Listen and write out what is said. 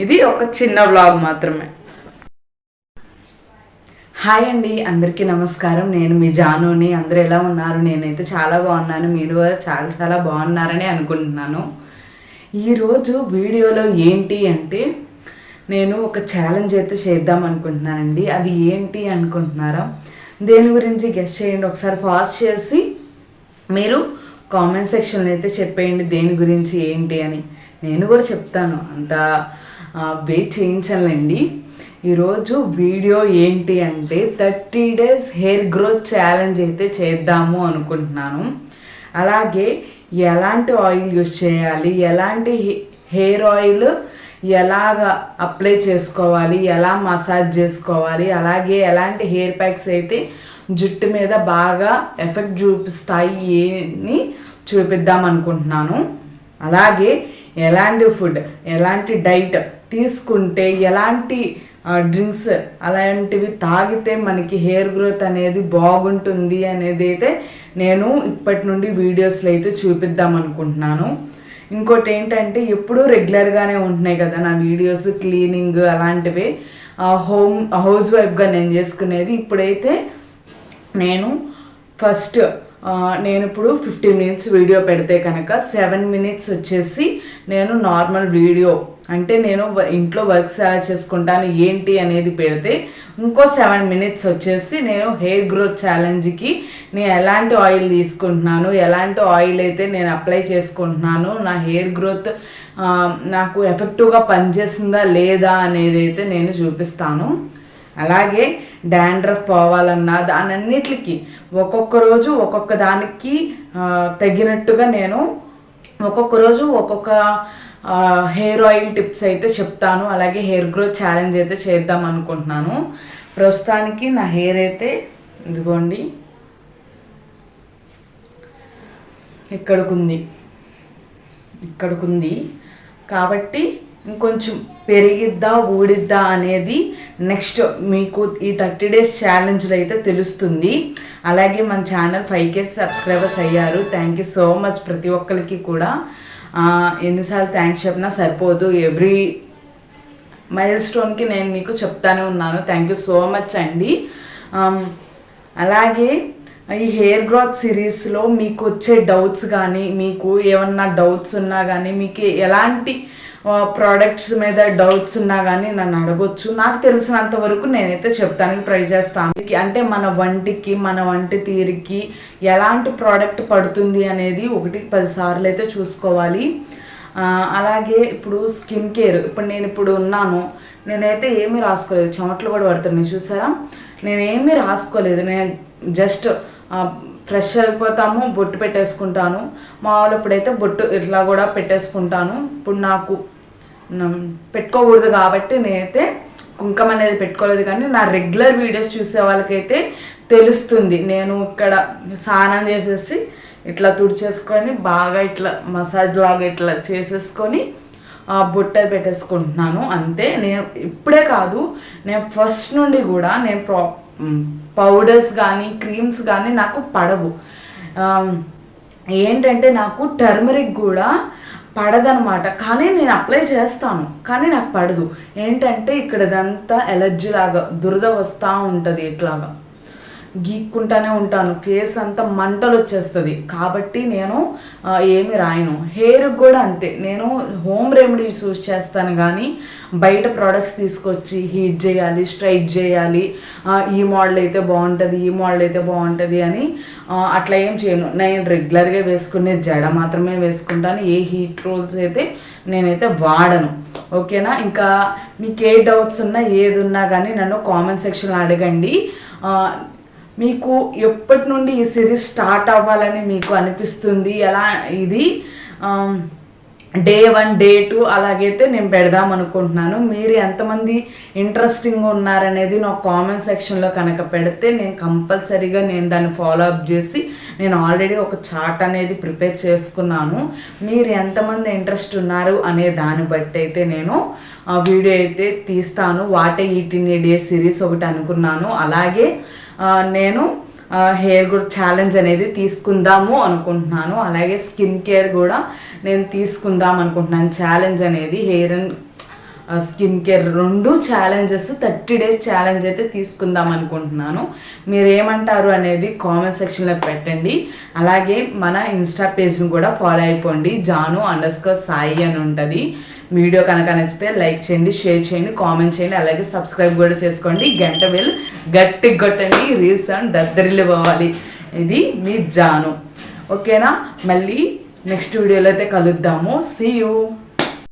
ఇది ఒక చిన్న వ్లాగ్ మాత్రమే. హాయ్ అండి అందరికీ నమస్కారం. నేను మీ జానుని. అందరూ ఎలా ఉన్నారు? నేనైతే చాలా బాగున్నాను. మీరు కూడా చాలా చాలా బాగున్నారని అనుకుంటున్నాను. ఈరోజు వీడియోలో ఏంటి అంటే నేను ఒక ఛాలెంజ్ అయితే చేద్దాం అనుకుంటున్నానండి. అది ఏంటి అనుకుంటున్నారా? దేని గురించి గెస్ట్ చేయండి. ఒకసారి ఫాస్ట్ చేసి మీరు కామెంట్ సెక్షన్లో అయితే చెప్పేయండి. దేని గురించి ఏంటి అని. నేను కూడా చెప్తాను. అంత వెయిట్ చేయించాలండి. ఈరోజు వీడియో ఏంటి అంటే thirty days hair growth challenge అయితే చేద్దాము అనుకుంటున్నాను. అలాగే ఎలాంటి ఆయిల్ యూస్ చేయాలి ఎలాంటి హెయిర్ ఆయిల్ ఎలాగ అప్లై చేసుకోవాలి ఎలా మసాజ్ చేసుకోవాలి అలాగే ఎలాంటి హెయిర్ ప్యాక్స్ అయితే జుట్టు మీద బాగా ఎఫెక్ట్ చూపిస్తాయి అని చూపిద్దాం అనుకుంటున్నాను. అలాగే ఎలాంటి ఫుడ్ ఎలాంటి డైట్ తీసుకుంటే ఎలాంటి డ్రింక్స్ అలాంటివి తాగితే మనకి హెయిర్ గ్రోత్ అనేది బాగుంటుంది అనేది అయితే నేను ఇప్పటి నుండి వీడియోస్లో అయితే చూపిద్దాం అనుకుంటున్నాను. ఇంకోటి ఏంటంటే ఎప్పుడూ రెగ్యులర్గానే ఉంటున్నాయి కదా నా వీడియోస్ క్లీనింగ్ అలాంటివి. హోమ్ హౌస్ వైఫ్గా నేను చేసుకునేది ఇప్పుడైతే నేను ఫస్ట్ నేను ఇప్పుడు ఫిఫ్టీ మినిట్స్ వీడియో పెడితే కనుక సెవెన్ మినిట్స్ వచ్చేసి నేను నార్మల్ వీడియో అంటే నేను ఇంట్లో వర్క్స్ ఎలా చేసుకుంటాను ఏంటి అనేది పెడితే ఇంకో సెవెన్ మినిట్స్ వచ్చేసి నేను హెయిర్ గ్రోత్ ఛాలెంజ్కి నేను ఎలాంటి ఆయిల్ తీసుకుంటున్నాను ఎలాంటి ఆయిల్ అయితే నేను అప్లై చేసుకుంటున్నాను నా హెయిర్ గ్రోత్ నాకు ఎఫెక్టివ్గా పనిచేసిందా లేదా అనేది అయితే నేను చూపిస్తాను. అలాగే డాండ్రఫ్ పోవాలన్నా దానన్నిటికి ఒక్కొక్క రోజు ఒక్కొక్క దానికి తగినట్టుగా నేను ఒక్కొక్క రోజు ఒక్కొక్క హెయిర్ ఆయిల్ టిప్స్ అయితే చెప్తాను. అలాగే హెయిర్ గ్రోత్ ఛాలెంజ్ అయితే చేద్దాం అనుకుంటున్నాను. ప్రస్తుతానికి నా హెయిర్ అయితే ఇదిగోండి. ఇక్కడికుంది. ఇక్కడికుంది. కాబట్టి ఇంకొంచెం పెరిగిద్దా ఊడిద్దా అనేది నెక్స్ట్ మీకు ఈ థర్టీ డేస్ ఛాలెంజ్లో అయితే తెలుస్తుంది. అలాగే మన ఛానల్ ఫైవ్ కే సబ్స్క్రైబర్స్ అయ్యారు. థ్యాంక్ యూ సో మచ్ ప్రతి ఒక్కరికి కూడా. ఎన్నిసార్లు థ్యాంక్స్ చెప్పినా సరిపోదు. ఎవ్రీ మైల్ స్టోన్కి నేను మీకు చెప్తానే ఉన్నాను. థ్యాంక్ యూ సో మచ్ అండి. అలాగే ఈ హెయిర్ గ్రోత్ సిరీస్లో మీకు వచ్చే డౌట్స్ కానీ మీకు ఏమన్నా డౌట్స్ ఉన్నా కానీ మీకు ఎలాంటి ప్రోడక్ట్స్ మీద డౌట్స్ ఉన్నా కానీ నన్ను అడగొచ్చు. నాకు తెలిసినంత వరకు నేనైతే చెప్తానికి ట్రై చేస్తాను అంటే మన వంటికి మన వంటి తీరికి ఎలాంటి ప్రోడక్ట్ పడుతుంది అనేది ఒకటికి పదిసార్లు అయితే చూసుకోవాలి. అలాగే ఇప్పుడు స్కిన్ కేర్ ఇప్పుడు నేను ఇప్పుడు ఉన్నాను. నేనైతే ఏమీ రాసుకోలేదు. చెమట్లు కూడా పడుతున్నాయి. చూసారా? నేనేమీ రాసుకోలేదు. నేను జస్ట్ ఫ్రెష్ అయిపోతాము బొట్టు పెట్టేసుకుంటాను. మామూలు ఇప్పుడైతే బొట్టు ఇట్లా కూడా పెట్టేసుకుంటాను. ఇప్పుడు నాకు పెట్టుకోకూడదు కాబట్టి నేనైతే కుంకం అనేది పెట్టుకోలేదు కానీ నా రెగ్యులర్ వీడియోస్ చూసే వాళ్ళకైతే తెలుస్తుంది. నేను ఇక్కడ స్నానం చేసేసి ఇట్లా తుడిచేసుకొని బాగా ఇట్లా మసాజ్ లాగా ఇట్లా చేసేసుకొని బుట్టలు పెట్టేసుకుంటున్నాను. అంతే. నేను ఇప్పుడే కాదు నేను ఫస్ట్ నుండి కూడా నేను ప్రా పౌడర్స్ కానీ క్రీమ్స్ కానీ నాకు పడవు. ఏంటంటే నాకు టర్మరిక్ కూడా పడదనమాట. కానీ నేను అప్లై చేస్తాను. కానీ నాకు పడదు. ఏంటంటే ఇక్కడదంతా ఎలర్జీ లాగా దురద వస్తూ ఉంటుంది ఇట్లాగా. గీక్కుంటానే ఉంటాను. ఫేస్ అంతా మంటలు వచ్చేస్తుంది కాబట్టి నేను ఏమి రాయను. హెయిర్ కూడా అంతే. నేను హోమ్ రెమెడీస్ యూస్ చేస్తాను కానీ బయట ప్రోడక్ట్స్ తీసుకొచ్చి హీట్ చేయాలి స్ట్రైట్ చేయాలి. ఈ మోడల్ అయితే బాగుంటుంది ఈ మోడల్ అయితే బాగుంటుంది అని అట్లా ఏం చేయను. నేను రెగ్యులర్గా వేసుకునే జడ మాత్రమే వేసుకుంటాను. ఏ హీట్ రోల్స్ అయితే నేనైతే వాడను. ఓకేనా? ఇంకా మీకు ఏ డౌట్స్ ఉన్నా ఏది ఉన్నా కానీ నన్ను కామెంట్ సెక్షన్లో అడగండి. మీకు ఎప్పటి నుండి ఈ సిరీస్ స్టార్ట్ అవ్వాలని మీకు అనిపిస్తుంది? ఎలా ఇది? డే వన్ డే టూ అలాగైతే నేను పెడదాం అనుకుంటున్నాను. మీరు ఎంతమంది ఇంట్రెస్టింగ్ ఉన్నారనేది నా కామెంట్ సెక్షన్లో కనుక పెడితే నేను కంపల్సరీగా నేను దాన్ని ఫాలో అప్ చేసి నేను ఆల్రెడీ ఒక చార్ట్ అనేది ప్రిపేర్ చేసుకున్నాను. మీరు ఎంతమంది ఇంట్రెస్ట్ ఉన్నారు అనే దాన్ని బట్టి అయితే నేను వీడియో అయితే తీస్తాను. వాటే ఈటీన్ డే సిరీస్ ఒకటి అనుకున్నాను. అలాగే నేను హెయిర్ కూడా ఛాలెంజ్ అనేది తీసుకుందాము అనుకుంటున్నాను. అలాగే స్కిన్ కేర్ కూడా నేను తీసుకుందాం అనుకుంటున్నాను. ఛాలెంజ్ అనేది హెయిర్ అండ్ స్కిన్ కేర్ రెండు ఛాలెంజెస్ థర్టీ డేస్ ఛాలెంజ్ అయితే తీసుకుందాం అనుకుంటున్నాను. మీరు ఏమంటారు అనేది కామెంట్ సెక్షన్లో పెట్టండి. అలాగే మన ఇన్స్టా పేజ్ని కూడా ఫాలో అయిపోండి. జాను అండర్స్కర్ సాయి అని ఉంటుంది. వీడియో కనుక నచ్చితే లైక్ చేయండి షేర్ చేయండి కామెంట్ చేయండి. అలాగే సబ్స్క్రైబ్ కూడా చేసుకోండి. గంట బెల్ గట్టి కొట్టండి. రీసెంట్ దద్దరిల్లు పోవాలి. ఇది మీ జాను. ఓకేనా? మళ్ళీ నెక్స్ట్ వీడియోలో అయితే కలుద్దాము. See you